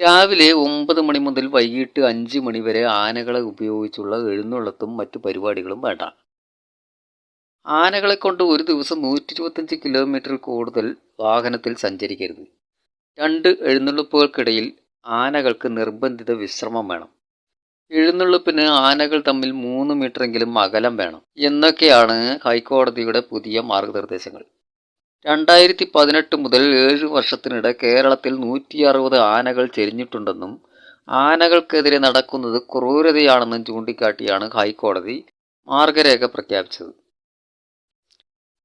രാവിലെ ഒമ്പത് മണി മുതൽ വൈകിട്ട് അഞ്ച് മണി വരെ ആനകളെ ഉപയോഗിച്ചുള്ള എഴുന്നള്ളത്തും മറ്റു പരിപാടികളും വേണ്ട. ആനകളെ കൊണ്ട് ഒരു ദിവസം നൂറ്റി ഇരുപത്തഞ്ച് കിലോമീറ്റർ കൂടുതൽ വാഹനത്തിൽ സഞ്ചരിക്കരുത്. രണ്ട് എഴുന്നള്ളിപ്പുകൾക്കിടയിൽ ആനകൾക്ക് നിർബന്ധിത വിശ്രമം വേണം. എഴുന്നള്ളിപ്പിന് ആനകൾ തമ്മിൽ മൂന്ന് മീറ്ററെങ്കിലും അകലം വേണം. എന്നൊക്കെയാണ് ഹൈക്കോടതിയുടെ പുതിയ മാർഗനിർദ്ദേശങ്ങൾ. രണ്ടായിരത്തി പതിനെട്ട് മുതൽ ഏഴ് വർഷത്തിനിടെ കേരളത്തിൽ നൂറ്റി അറുപത് ആനകൾ ചെരിഞ്ഞിട്ടുണ്ടെന്നും ആനകൾക്കെതിരെ നടക്കുന്നത് ക്രൂരതയാണെന്നും ചൂണ്ടിക്കാട്ടിയാണ് ഹൈക്കോടതി മാർഗരേഖ പ്രഖ്യാപിച്ചത്.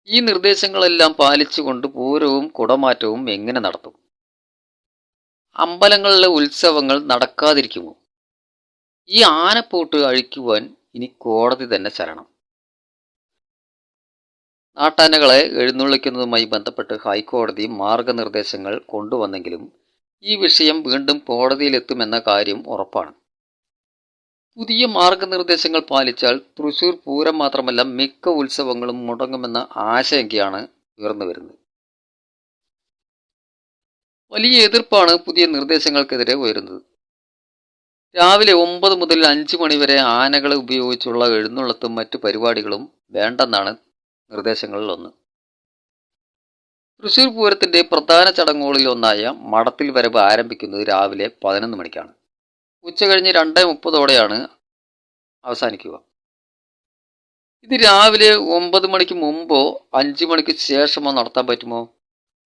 ഈ നിർദ്ദേശങ്ങളെല്ലാം പാലിച്ചുകൊണ്ട് പൂരവും കുടമാറ്റവും എങ്ങനെ നടത്തും? അമ്പലങ്ങളിലെ ഉത്സവങ്ങൾ നടക്കാതിരിക്കുമോ? ഈ ആനപ്പോട്ട് അഴിക്കുവാൻ ഇനി കോടതി തന്നെ ശരണം നാട്ടാനകളെ എഴുന്നള്ളിക്കുന്നതുമായി ബന്ധപ്പെട്ട് ഹൈക്കോടതി മാർഗനിർദ്ദേശങ്ങൾ കൊണ്ടുവന്നെങ്കിലും ഈ വിഷയം വീണ്ടും കോടതിയിലെത്തുമെന്ന കാര്യം ഉറപ്പാണ്. പുതിയ മാർഗനിർദ്ദേശങ്ങൾ പാലിച്ചാൽ തൃശൂർ പൂരം മാത്രമല്ല മിക്ക ഉത്സവങ്ങളും മുടങ്ങുമെന്ന ആശങ്കയാണ് ഉയർന്നു വരുന്നത്. വലിയ എതിർപ്പാണ് പുതിയ നിർദ്ദേശങ്ങൾക്കെതിരെ ഉയരുന്നത്. രാവിലെ ഒമ്പത് മുതൽ അഞ്ച് മണിവരെ ആനകളെ ഉപയോഗിച്ചുള്ള എഴുന്നള്ളത്തും മറ്റു പരിപാടികളും വേണ്ടെന്നാണ് നിർദ്ദേശങ്ങളിൽ ഒന്ന് തൃശൂർ പൂരത്തിന്റെ പ്രധാന ചടങ്ങുകളിൽ ഒന്നായ മടത്തിൽ വരവ് ആരംഭിക്കുന്നത് രാവിലെ പതിനൊന്ന് മണിക്കാണ്. ഉച്ച കഴിഞ്ഞ് രണ്ടേ മുപ്പതോടെയാണ് അവസാനിക്കുക. ഇത് രാവിലെ ഒമ്പത് മണിക്ക് മുമ്പോ അഞ്ച് മണിക്ക് ശേഷമോ നടത്താൻ പറ്റുമോ?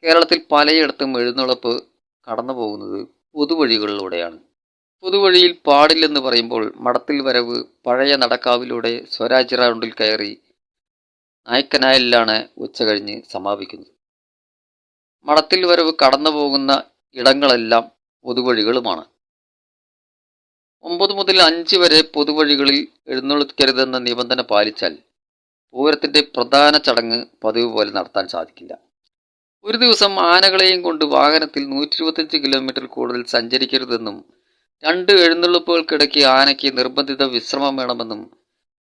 കേരളത്തിൽ പലയിടത്തും എഴുന്നള്ളപ്പ് കടന്നു പോകുന്നത് പൊതുവഴികളിലൂടെയാണ്. പൊതുവഴിയിൽ പാടില്ലെന്ന് പറയുമ്പോൾ മടത്തിൽ വരവ് പഴയ നടക്കാവിലൂടെ സ്വരാജ് റൗണ്ടിൽ കയറി നായ്ക്കനായലിലാണ് ഉച്ച കഴിഞ്ഞ് സമാപിക്കുന്നത്. മടത്തിൽ വരവ് കടന്നു പോകുന്ന ഇടങ്ങളെല്ലാം പൊതുവഴികളുമാണ്. ഒമ്പത് മുതൽ അഞ്ച് വരെ പൊതുവഴികളിൽ എഴുന്നള്ളിക്കരുതെന്ന നിബന്ധന പാലിച്ചാൽ പൂരത്തിന്റെ പ്രധാന ചടങ്ങ് പതിവ് പോലെ നടത്താൻ സാധിക്കില്ല. ഒരു ദിവസം ആനകളെയും കൊണ്ട് വാഹനത്തിൽ നൂറ്റി ഇരുപത്തഞ്ച് കിലോമീറ്റർ കൂടുതൽ സഞ്ചരിക്കരുതെന്നും രണ്ട് എഴുന്നള്ളിപ്പുകൾക്കിടയ്ക്ക് ആനയ്ക്ക് നിർബന്ധിത വിശ്രമം വേണമെന്നും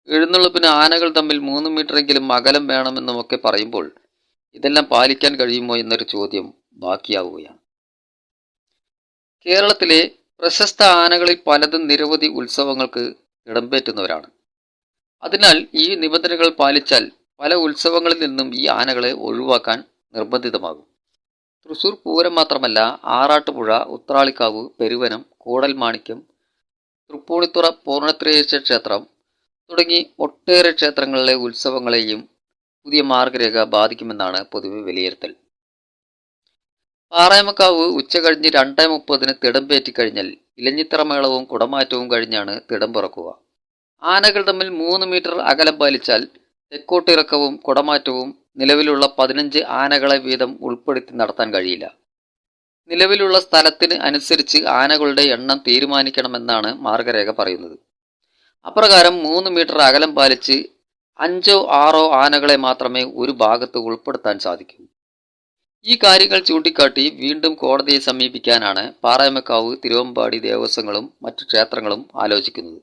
എഴുന്നള്ളിപ്പിന് ആനകൾ തമ്മിൽ മൂന്ന് മീറ്ററെങ്കിലും അകലം വേണമെന്നുമൊക്കെ പറയുമ്പോൾ ഇതെല്ലാം പാലിക്കാൻ കഴിയുമോ എന്നൊരു ചോദ്യം ബാക്കിയാവുകയാണ്. കേരളത്തിലെ പ്രശസ്ത ആനകളിൽ പലതും നിരവധി ഉത്സവങ്ങൾക്ക് ഇടംപേറ്റുന്നവരാണ്. അതിനാൽ ഈ നിബന്ധനകൾ പാലിച്ചാൽ പല ഉത്സവങ്ങളിൽ നിന്നും ഈ ആനകളെ ഒഴിവാക്കാൻ നിർബന്ധിതമാകും. തൃശൂർ പൂരം മാത്രമല്ല ആറാട്ടുപുഴ ഉത്രാളിക്കാവ് പെരുവനം കൂടൽമാണിക്യം തൃപ്പൂണിത്തുറ പൂർണത്രേശ്വര ക്ഷേത്രം തുടങ്ങി ഒട്ടേറെ ക്ഷേത്രങ്ങളിലെ ഉത്സവങ്ങളെയും പുതിയ മാർഗരേഖ ബാധിക്കുമെന്നാണ് പൊതുവെ വിലയിരുത്തൽ. പാറായമക്കാവ് ഉച്ച കഴിഞ്ഞ് രണ്ടേ മുപ്പതിന് തിടം പേറ്റിക്കഴിഞ്ഞാൽ ഇലഞ്ഞിത്തറ മേളവും കുടമാറ്റവും കഴിഞ്ഞാണ് തിടം പിറക്കുക. ആനകൾ തമ്മിൽ മൂന്ന് മീറ്റർ അകലം പാലിച്ചാൽ തെക്കോട്ടിറക്കവും കുടമാറ്റവും നിലവിലുള്ള പതിനഞ്ച് ആനകളെ വീതം ഉൾപ്പെടുത്തി നടത്താൻ കഴിയില്ല. നിലവിലുള്ള സ്ഥലത്തിന് അനുസരിച്ച് ആനകളുടെ എണ്ണം തീരുമാനിക്കണമെന്നാണ് മാർഗരേഖ പറയുന്നത്. അപ്രകാരം മൂന്ന് മീറ്റർ അകലം പാലിച്ച് അഞ്ചോ ആറോ ആനകളെ മാത്രമേ ഒരു ഭാഗത്ത് ഉൾപ്പെടുത്താൻ സാധിക്കൂ. ഈ കാര്യങ്ങൾ ചൂണ്ടിക്കാട്ടി വീണ്ടും കോടതിയെ സമീപിക്കാനാണ് പാറയമക്കാവ് തിരുവമ്പാടി ദേവസ്വങ്ങളും മറ്റു ക്ഷേത്രങ്ങളും ആലോചിക്കുന്നത്.